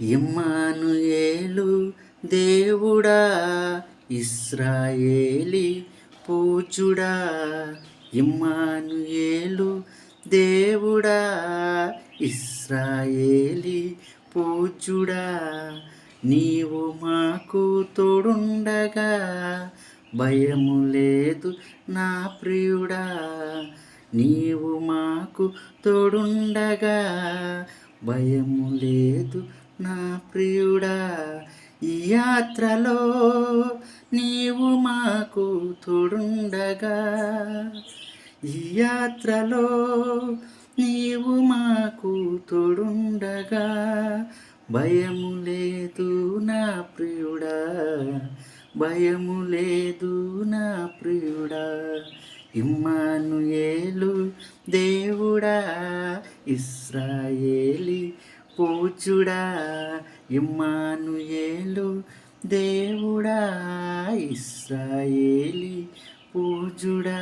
ఇమ్మానుయేలు దేవుడా ఇస్రాయేలి పూచుడా. ఇమ్మానుయేలు దేవుడా ఇస్రాయేలి పూజుడా నీవు మాకు తోడుండగా భయము లేదు నా ప్రియుడా. నీవు మాకు తోడుండగా భయము లేదు నా ప్రియుడా ఈ యాత్రలో నీవు మాకు తోడుండగా. ఈ యాత్రలో నీవు మాకు తోడుండగా. భయము లేదు నా ప్రియుడా భయము లేదు నా ప్రియుడా. ఇమ్మానుయేలు దేవుడా ఇస్రాయేలి పూజుడా ఇమ్మానుయేలు దేవుడా ఇస్రాయేలి పూజుడా